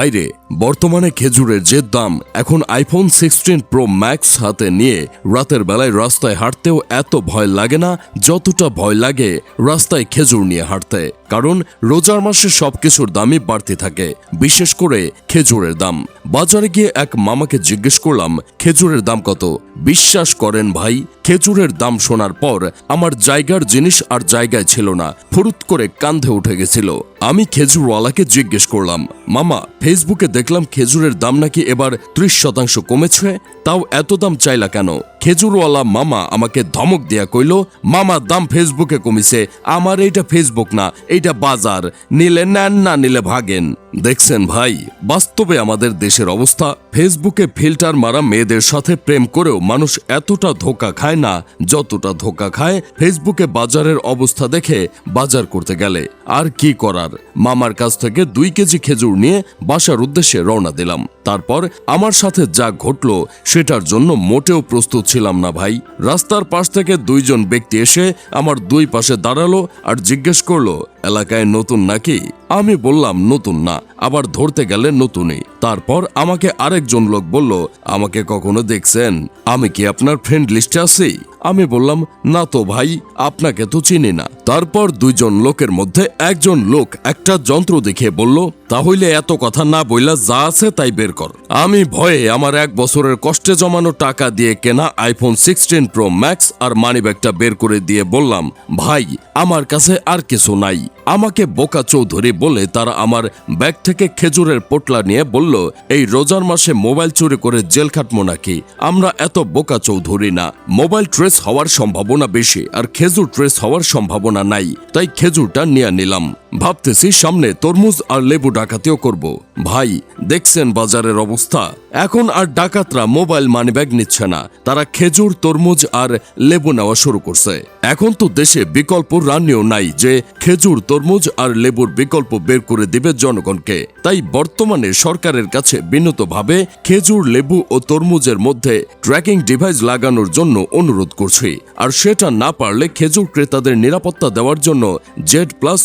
Haydi বর্তমানে খেজুরের যে দাম এখন আইফোন সিক্সটিন প্রো ম্যাক্স হাতে নিয়ে রাতের বেলায় রাস্তায় হাঁটতেও এত ভয় লাগে না যতটা ভয় লাগে রাস্তায় খেজুর নিয়ে হাঁটতে। কারণ রোজার মাসে সবকিছুর দামই বাড়তে থাকে, বিশেষ করে খেজুরের দাম। বাজারে গিয়ে এক মামাকে জিজ্ঞেস করলাম, খেজুরের দাম কত? বিশ্বাস করেন ভাই, খেজুরের দাম শোনার পর আমার জায়গার জিনিস আর জায়গায় ছিল না, ফুরুত করে কান্ধে উঠে গেছিল। আমি খেজুরওয়ালাকে জিজ্ঞেস করলাম, মামা ফেসবুকে দেখলাম খেজুরের দাম নাকি এবার ত্রিশ শতাংশ কমেছে তাও এত দাম চাইলা কেন? খেজুরওয়ালা মামা আমাকে ধমক দিয়া কইল, মামা, দাম ফেসবুকে কমিছে। আমার এইটা ফেসবুক না, এইটা বাজার। নিলে নেন, না নিলে ভাগেন। দেখছেন ভাই, বাস্তবে আমাদের দেশের অবস্থা ফেসবুকে ফিল্টার মারা মেয়েদের সাথে প্রেম করেও মানুষ এতটা ধোকা খায় না, যতটা ধোকা খায় ফেসবুকে বাজারের অবস্থা দেখে বাজার করতে গেলে। আর কি করার? মামার কাছ থেকে দুই কেজি খেজুর নিয়ে বাসার উদ্দেশ্যে রওনা দিলাম। তারপর আমার সাথে যা ঘটলো, সেটার জন্য মোটেও প্রস্তুত ছিলাম না ভাই। রাস্তার পাশ থেকে দুইজন ব্যক্তি এসে আমার দুই পাশে দাঁড়াল আর জিজ্ঞেস করল, এলাকায় নতুন নাকি? আমি বললাম, নতুন না, আবার ধরতে গেলে নতুনই। তারপর আমাকে আরেকজন লোক বলল, আমাকে কখনো দেখছেন? আমি কি আপনার ফ্রেন্ড লিস্টে আছি? আমি বললাম, না তো ভাই, আপনাকে তো চিনি না। তারপর দুইজন লোকের মধ্যে একজন লোক একটা যন্ত্র দেখিয়ে বলল, তাহলে এত কথা না বইলা যা আছে তাই বের কর। আমি ভয়ে আমার এক বছরের কষ্টে জমানো টাকা দিয়ে কেনা আইফোন সিক্সটিন প্রো ম্যাক্স আর মানিব্যাগটা বের করে দিয়ে বললাম, ভাই, আমার কাছে আর কিছু নাই। আমাকে বোকা চৌধুরী বলে তারা আমার ব্যাগ থেকে খেজুরের পোটলা নিয়ে বলল, এই রোজার মাসে মোবাইল চুরি করে জেল খাটবো নাকি? আমরা এত বোকা চৌধুরী না। মোবাইল ট্রেস হওয়ার সম্ভাবনা বেশি আর খেজুর ট্রেস হওয়ার সম্ভাবনা নাই তাই খেজুরটা নিয়ে নিলাম। ভাবতেছি সামনে তরমুজ আর লেবু ডাকাতিও করব। ভাই, দেখছেন বাজারের অবস্থা? এখন আর ডাকাতরা মোবাইল মানিব্যাগ নিচ্ছে না। তারা খেজুর, তরমুজ আর লেবু নেওয়া শুরু করছে। এখন তো দেশে বিকল্প রান্নিও নাই যে খেজুর, তরমুজ আর লেবুর বিকল্প বের করে দিবে জনগণকে। তাই বর্তমানে সরকারের কাছে বিনীতভাবে খেজুর, লেবু ও তরমুজের মধ্যে ট্র্যাকিং ডিভাইস লাগানোর জন্য অনুরোধ করছি। আর সেটা না পারলে খেজুর ক্রেতাদের নিরাপত্তা দেওয়ার জন্য জেড প্লাস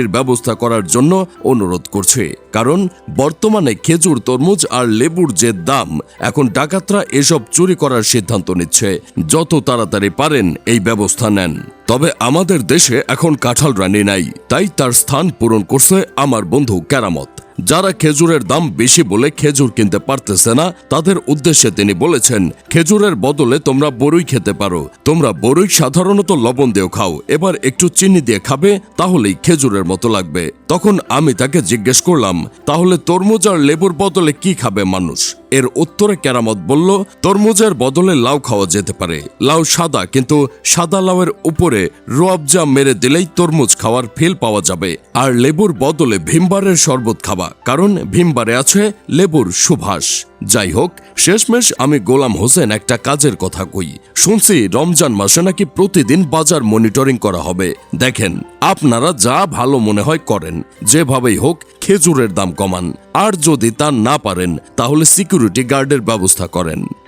সিকিউরিটির ব্যবস্থা করার জন্য অনুরোধ করছে। কারণ, বর্তমানে খেজুর, তরমুজ আর লেবুর যে দাম, এখন ডাকাতরা এসব চুরি করার সিদ্ধান্ত নিচ্ছে। যত তাড়াতাড়ি পারেন, এই ব্যবস্থা নেন। তবে আমাদের দেশে এখন কাঁঠাল রানি নাই, তাই তার স্থান পূরণ করছে আমার বন্ধু কেরামত। যারা খেজুরের দাম বেশি বলে খেজুর কিনতে পারতেছে না, তাদের উদ্দেশ্যে তিনি বলেছেন, খেজুরের বদলে তোমরা বরুই খেতে পারো। তোমরা বরুই সাধারণত লবণ দিয়েও খাও। এবার একটু চিনি দিয়ে খাবে, তাহলেই খেজুরের মতো লাগবে। তখন আমি তাকে জিজ্ঞেস করলাম, তাহলে তরমুজ আর লেবুর বদলে কি খাবে মানুষ? এর উত্তরে কেরামত বলল, তরমুজের বদলে লাউ খাওয়া যেতে পারে। লাউ সাদা, কিন্তু সাদা লাউয়ের উপরে রোয়াবজা মেরে দিলেই তরমুজ খাওয়ার ফিল পাওয়া যাবে। আর লেবুর বদলে ভীমবারের শরবত খাওয়া, কারণ ভীমবারে আছে লেবুর সুভাষ। যাই হোক শেষমেশ আমি গোলাম হোসেন একটা কাজের কথা কই। শুনছি রমজান মাসে নাকি প্রতিদিন বাজার মনিটরিং করা হবে। দেখেন, আপনারা যা ভালো মনে হয় করেন। যেভাবেই হোক, খেজুরের দাম কমান। আর যদি তা না পারেন, তাহলে সিকিউরিটি গার্ডের ব্যবস্থা করেন।